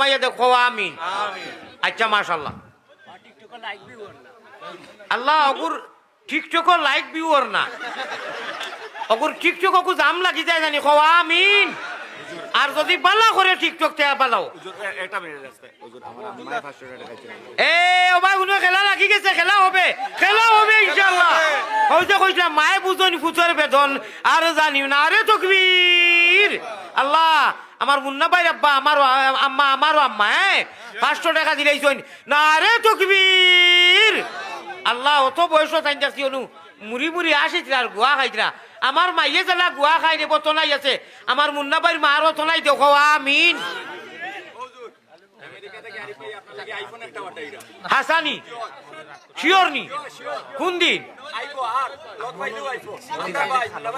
মাইয়া দেখো আমিন। আচ্ছা মাশাল্লাহ আল্লাহ অগুর টিকটক লাইক ভিউয়ার না। অগুর টিকটক অকু জাম লাগি যায় জানি কো আমিন। আর যদি বালা করে টিকটক তে বালাও এ ও ভাই খেলা লাগি গেছে খেলা হবে। খেলা হবে ইনশাআল্লাহ। হয়তো কইছিলাম মায়ে বুঝনি ফুচুর বেতন আর জানি না। আরে তকবীর। আল্লাহ আমার মুন্না ভাই আব্বা আমারও আম্মা আমারও আম্মা হ্যাঁ? পাঁচশো টাকা দিলেইছন না রে তকবীর! আল্লাহ অত বয়স তাই যাচ্ছি অনু। মুড়ি মুড়ি আসিছিল আর গুয়া খাইছিলা আমার মাইয়ে জেলা গুয়া খাই নেব তনাই আছে। আমার মুন্না ভাইয়ের মারও তনাই দেখো আমিন। হাসানি শিওর নি কোন দিন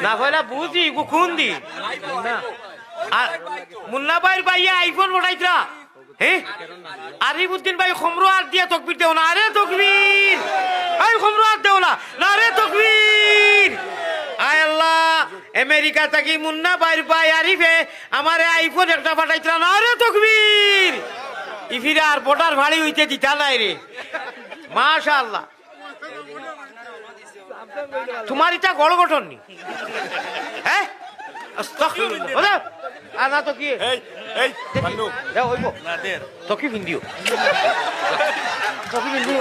না ভাইলা বুঝি গো কোন দিন মুন্না ভাইয়ের ভাইয়া আইফোন উঠাইতরা হে? আরিফুদ্দিন ভাই খমরো আর দিয়া তকবির দেও না। আরে তকবির আই খমরো আর দেও না। রে তকবির আয় আল্লাহ আমেরিকা থাকি মুন্না ভাইয়ের ভাই আরিফে আমারে আইফোন একটা পাঠাইতরা না রে তকবির ইফিরা আর বটার ভাড়ি হইতে দিতা নাই রে মাশাআল্লাহ। তোমার এটা গড় গঠন নি হ্যাঁ আনা তো কি? এই এই পান্নু যাও হইব না দের তো কি ভিন্দিও। তো কি ভিন্দিও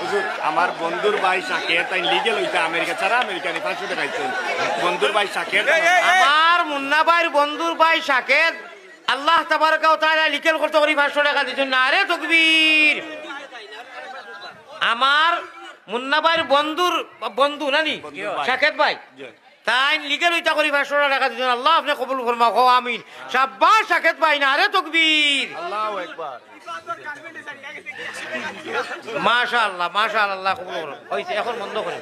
হুজুর আমার বন্ধুর ভাই শাকের তাই লিগেল হইতে আমেরিকা ছাড়া আমেরিকানি পাঁচশো টাকা বন্ধুর ভাই শাকের আমার মুন্না ভাইয়ের বন্ধুর ভাই শাকের আল্লাহ তাবারকা ও তাআলা লিকেল করতে করি 500 টাকা দিছেন না রে তকবীর আমার মুন্না ভাইয়ের বন্ধুর বন্ধু নানি? ভাই। শাকেত ভাই। তাই লিগেল হইতা করি 500 টাকা দিছেন আল্লাহ আপনি কবুল ফরমা কো আমিন। সাব্বাস শাকেত ভাই না আরে তকবীর আল্লাহু আকবার। মাশাআল্লাহ মাশাআল্লাহ কবুল করুন হইছে এখন বন্ধ করেন